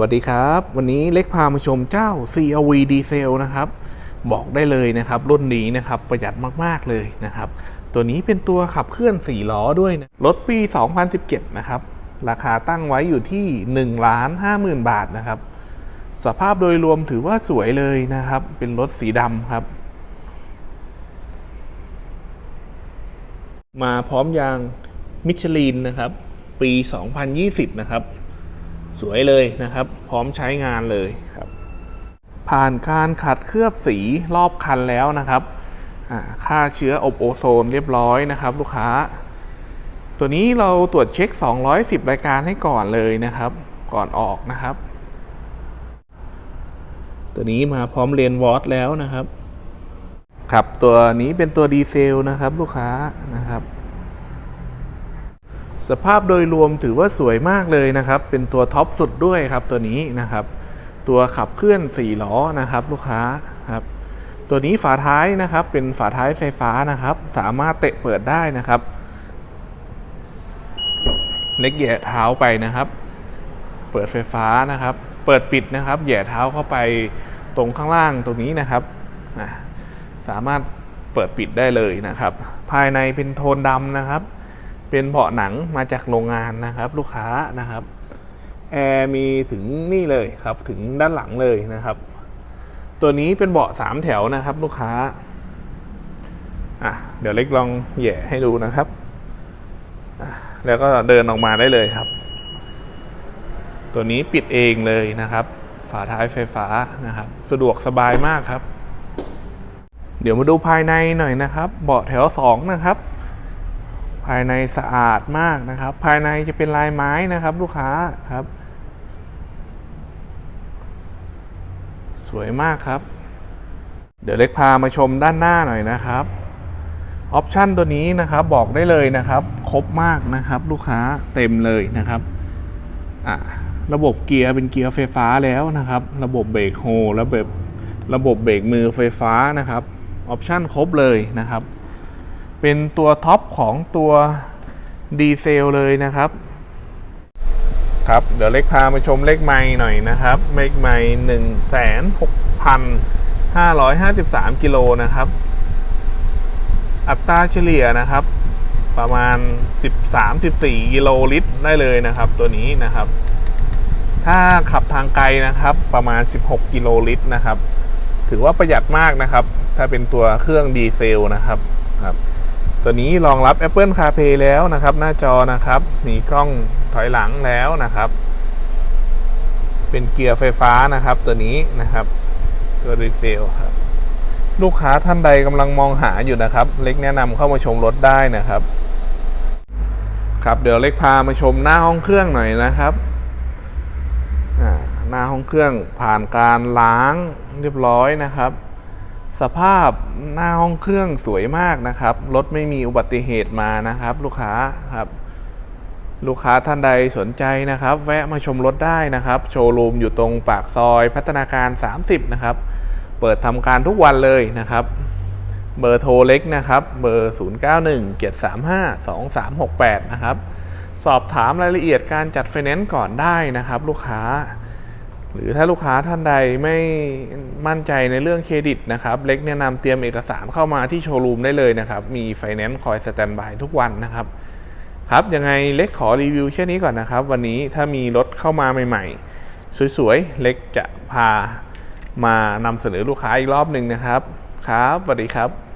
วัสดีครับ วันนี้เล็กพามาชมเจ้า CRV Diesel นะครับ บอกได้เลยนะครับ รุ่นนี้นะครับประหยัดมาก ๆ เลยนะครับ ตัวนี้เป็นตัวขับเคลื่อน 4 ล้อด้วยนะรถปี 2017 นะครับ ราคาตั้งไว้อยู่ที่1ล้าน50,000 บาทนะครับ สภาพโดยรวมถือว่าสวยเลยนะครับ เป็นรถสีดำครับ มาพร้อมยางมิชลินนะครับ ปี 2020 นะครับ สวยเลยนะครับ พร้อมใช้งานเลยครับ ผ่านการขัดเคลือบสีรอบคันแล้วนะครับอ่าค่าเชื้ออบโอโซนเรียบร้อยนะครับ ลูกค้า ตัวนี้เราตรวจเช็ค 210 รายการให้ก่อนเลยนะครับ ก่อนออกนะครับ ตัวนี้มาพร้อมเลนวอตแล้วนะครับครับตัวนี้เป็นตัวดีเซลนะครับ ลูกค้านะครับ สภาพโดยรวมถือว่าสวยมากเลยนะครับ เป็นตัวท็อปสุดด้วยครับตัวนี้นะครับ ตัวขับเคลื่อน4ล้อนะครับ ลูกค้าครับ ตัวนี้ฝาท้ายนะครับ เป็นฝาท้ายไฟฟ้านะครับ สามารถเตะเปิดได้นะครับเล็กแหย่เท้าไปนะครับ เปิดไฟฟ้านะครับ เปิดปิดนะครับแหย่เท้าเข้าไปตรงข้างล่างตรงนี้นะครับ สามารถเปิดปิดได้เลยนะครับ ภายในเป็นโทนดำนะครับ เป็นเบาะหนังมาจากโรงงานนะครับ ลูกค้านะครับแอร์มีถึงนี่เลยครับถึงด้านหลังเลยนะครับ ตัวนี้เป็นเบาะสามแถวนะครับ ลูกค้าอะเดี๋ยวเล็กลองแหย่ให้ดูนะครับ แล้วก็เดินออกมาได้เลยครับ ตัวนี้ปิดเองเลยนะครับ ฝาท้ายไฟฟ้านะครับ สะดวกสบายมากครับ เดี๋ยวมาดูภายในหน่อยนะครับ เบาะแถวสองนะครับ ภายในสะอาดมากนะครับ ภายในจะเป็นลายไม้นะครับ ลูกค้าครับ สวยมากครับ เดี๋ยวเล็กพามาชมด้านหน้าหน่อยนะครับออปชันตัวนี้นะครับบอกได้เลยนะครับ ครบมากนะครับ ลูกค้าเต็มเลยนะครับอะระบบเกียร์เป็นเกียร์ไฟฟ้าแล้วนะครับ ระบบเบรกโฮระบบระบบเบรกมือไฟฟ้านะครับออปชันครบเลยนะครับ เป็นตัวท็อปของตัวดีเซลเลยนะครับ ครับ เดี๋ยวเล็กพามาชมเลขไม้หน่อยนะครับเลขไม้หนึ่งแสนหกพันห้าร้อยห้าสิบสามกิโลนะครับ อัตราเฉลี่ยนะครับ ประมาณ 13-14 กิโลลิตรได้เลยนะครับ ตัวนี้นะครับ ถ้าขับทางไกลนะครับ ประมาณ 16 กิโลลิตรนะครับ ถือว่าประหยัดมากนะครับ ถ้าเป็นตัวเครื่องดีเซลนะครับครับ ตัวนี้รองรับ Apple CarPlay แล้วนะครับ หน้าจอนะครับ มีกล้องถอยหลังแล้วนะครับ เป็นเกียร์ไฟฟ้านะครับตัวนี้นะครับตัวดีเซลครับลูกค้าท่านใดกำลังมองหาอยู่นะครับ เล็กแนะนำเข้ามาชมรถได้นะครับ ครับเดี๋ยวเล็กพามาชมหน้าห้องเครื่องหน่อยนะครับหน้าห้องเครื่องผ่านการล้างเรียบร้อยนะครับ สภาพหน้าห้องเครื่องสวยมากนะครับ รถไม่มีอุบัติเหตุมานะครับ ลูกค้าครับ ลูกค้าท่านใดสนใจนะครับ แวะมาชมรถได้นะครับ โชว์รูมอยู่ตรงปากซอยพัฒนาการ 30 นะครับ เปิดทำการทุกวันเลยนะครับ เบอร์โทรเล็กนะครับ เบอร์ 0917352368 นะครับ สอบถามรายละเอียดการจัดไฟแนนซ์ก่อนได้นะครับ ลูกค้า หรือถ้าลูกค้าท่านใดไม่มั่นใจในเรื่องเครดิตนะครับ เล็กแนะนำเตรียมเอกสารเข้ามาที่โชว์รูมได้เลยนะครับ มีไฟแนนซ์คอยสแตนบายทุกวันนะครับครับ ยังไงเล็กขอรีวิวแค่นี้ก่อนนะครับ วันนี้ถ้ามีรถเข้ามาใหม่ๆ สวยๆ เล็กจะพามานำเสนอลูกค้าอีกรอบหนึ่งนะครับ ครับสวัสดีครับ